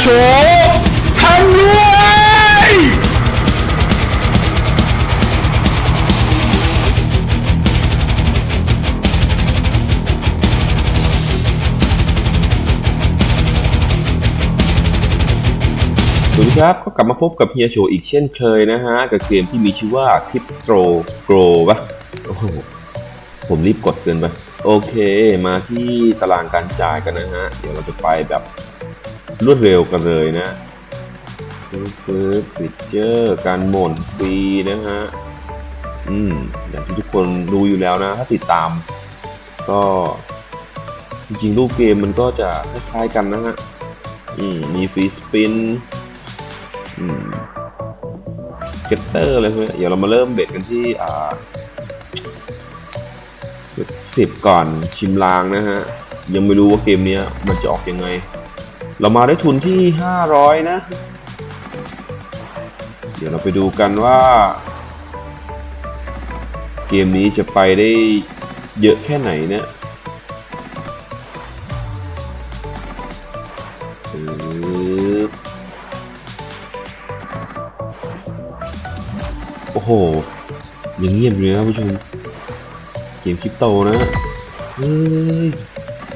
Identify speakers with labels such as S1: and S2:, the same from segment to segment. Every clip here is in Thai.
S1: โฉทำรวยสวัสดีครับ ก็กลับมาพบกับเฮียโชอีกเช่นเคยนะฮะ กับเกมที่มีชื่อว่าคริปโตโกรปะโอ้โหผมรีบกดเกินไป โอเค มาที่ตารางการจ่ายกันนะฮะ เดี๋ยวเราจะไปแบบ รวดเร็วกันเลยนะปึ๊บปึ๊บปิดเจอร์การหม่นฟรีนะฮะ อืม อย่างที่ทุกคนรู้อยู่แล้วนะ ถ้าติดตาม ก็จริงๆ รูปเกมมันก็จะคล้ายๆกันนะฮะ อืม มีฟรีสปิน อืมเกตเตอร์อะไรพวกนี้เดี๋ยวเรามาเริ่มเบ็ดกันที่ อ่าสิบก่อนชิมลางนะฮะ ยังไม่รู้ว่าเกมนี้มันจะออกยังไง เรามาได้ทุนที่ห้าร้อยนะ เดี๋ยวเราไปดูกันว่า เกมนี้จะไปได้เยอะแค่ไหนเนี่ยโอ้โหยังเงียบอยู่เลยนะผู้ชม เกมคริปโตนะ เฮ้ย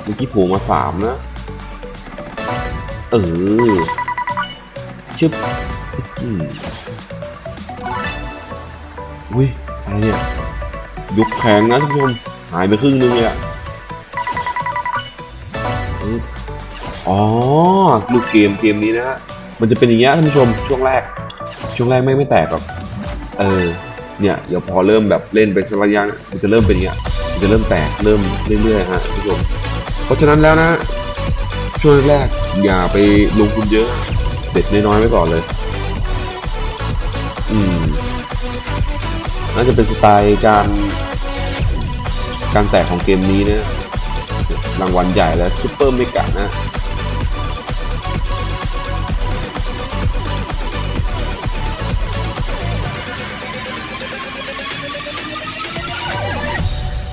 S1: เมื่อกี้ผล่มาสามนะ เออชึบอืมอุ้ยอะไรเนี่ยยกแข็งนะท่านผู้ชมหายไปครึ่งนึงเลยอะอ๋อลูกเกมเกมนี้นะฮะมันจะเป็นอย่างเงี้ยท่านผู้ชมช่วงแรก ช่วงแรกไม่ไม่แตกหรอกเออเนี่ยเดี๋ยวพอเริ่มแบบเล่นไปสักระยะมันจะเริ่มเป็นอย่างเงี้ยมันจะเริ่มแตกเริ่มเรื่อยๆฮะท่านผู้ชมเพราะฉะนั้นแล้วนะ ช่วงแรกๆอย่าไปลงทุนเยอะ เด็ดน้อยๆไว้ก่อนเลย อืม น่าจะเป็นสไตล์การ การแตกของเกมนี้นะรางวัลใหญ่และซูเปอร์เมกะนะ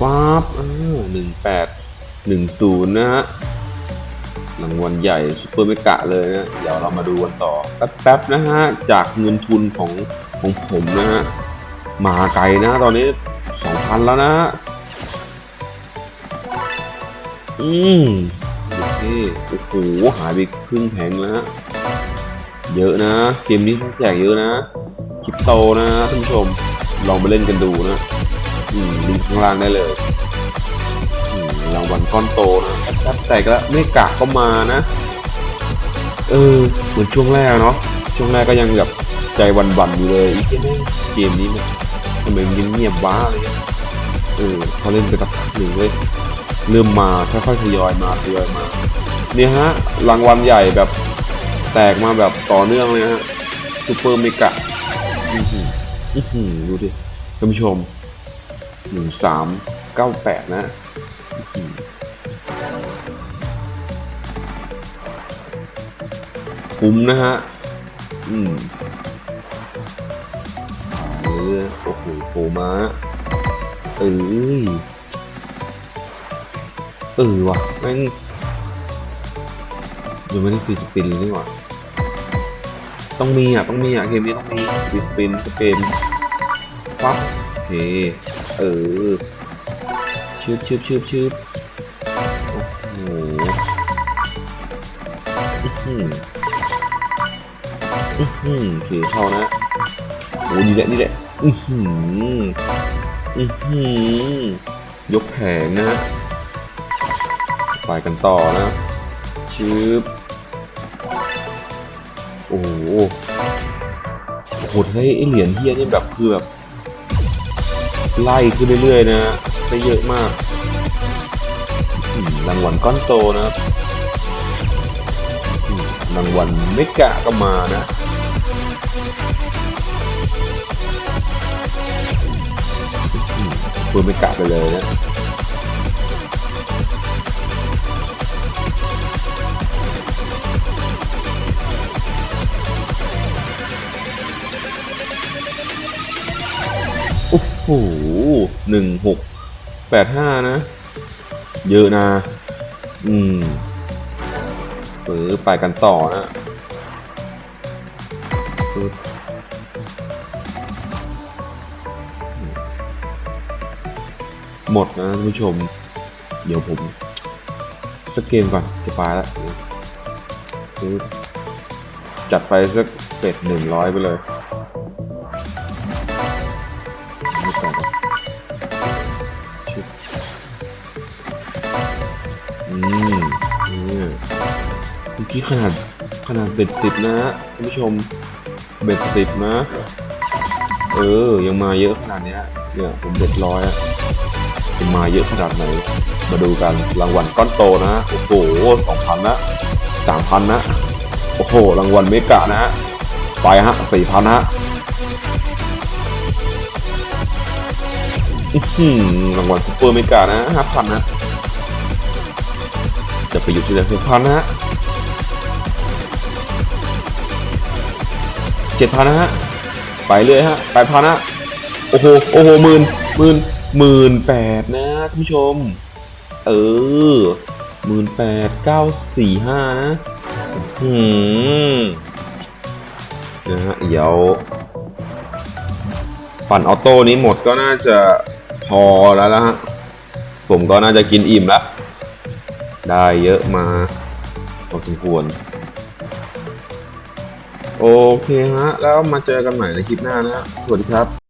S1: ฟ้าบหนึ่งแปดหนึ่งศูนย์นะฮะ รางวัลใหญ่ซุปเปอร์เมกะเลยนะเดี๋ยวเรามาดูกันต่อแป๊บๆนะฮะจากเงินทุนของของผมนะฮะมาไกลนะตอนนี้สองพันแล้วนะฮะอืมโอเคโอ้โหหายไปครึ่งแผงแล้วฮะเยอะนะ เกมนี้แจกเยอะนะคริปโตนะท่านผู้ชมลองมาเล่นกันดูนะ อืมลิงก์ข้างล่างได้เลย รางวัลก้อนโตนะแป๊บแต่ก็แล้วไม่กะก็มานะ เออเหมือนช่วงแรกเนาะช่วงแรกก็ยังแบบใจวันๆอยู่เลยอีกแค่นี้เกมนี้มันทำไมมันเงียบๆว้าอะไรเงี้ยเออพอเล่นไปสักพักหนึ่งเว้ยเริ่มมาค่อยๆทยอยมาทยอยมาเนี่ยฮะรางวัลใหญ่แบบแตกมาแบบต่อเนื่องเลยฮะซูเปอร์เมกะอือหืออือหือดูดิท่านผู้ชมหนึ่งสามเก้าแปดนะ คุ้มนะฮะ อืมเออโอ้โหโผมาเอ้ยเออว่ะแม่งยังไม่ได้ฟีสปินเลยนี่หว่าต้องมีอะ ต้องมีอะ เกมนี้ต้องมีฟีสปินสเปนปั๊บโอเคเออ ชืบชืบชืบชืบโอ้โหอื้อหืออื้อหือถือเข้านะโอ้นี่แหละนี่แหละอือหืออือหือยกแผงนะฮะไปกันต่อนะชืบโอ้โหโอ้โหเฮ้ยไอเหรียญเฮียนี่แบบคือแบบไล่ขึ้นเรื่อยๆนะ ได้เยอะมากรางวัลก้อนโตนะครับรางวัลเมกะก็มานะอืมเปิดเมกะไปเลยนะโอ้โหหนึ่งหก แปดห้านะ เยอะนะ อืมเปิดไปกันต่อนะปึ๊บหมดนะท่านผู้ชม เดี๋ยวผมสักเกมก่อนจะไปแล้วจัดไปสักเป็ดหนึ่งร้อยไปเลย เมื่ขนาดขนาดเบ็ดสิบนะฮะท่านผู้ชมเบ็ดสิบนะ เออ ยังมาเยอะขนาดเนี้ยเนี่ยผมเบ็ดร้อยอะจะมาเยอะขนาดไหน มาดูกันรางวัลก้อนโตนะโอ้โหสองพันนะสามพันนะโอ้โหรางวัลเมกะนะฮะไปฮะสี่พันฮะอือรางวัลซุปเปอร์เมกะนะห้าพันนะ จะไปอยู่ที่ไหนหกพันนะ จ็ดพันนะฮะ ไปเลยฮะแปดพันฮะโอ้โห โอ้โหหมื่นหมื่นหมื่นแปดนะท่านผู้ชม เออหมื่นแปดเก้าสี่ห้านะ อืมนะฮะ เดี๋ยว ปั่นออโต้นี้หมดก็น่าจะพอแล้วละฮะ ผมก็น่าจะกินอิ่มแล้ว ได้เยอะมาพอสมควร โอเคฮะ แล้วมาเจอกันใหม่ในคลิปหน้านะฮะสวัสดีครับ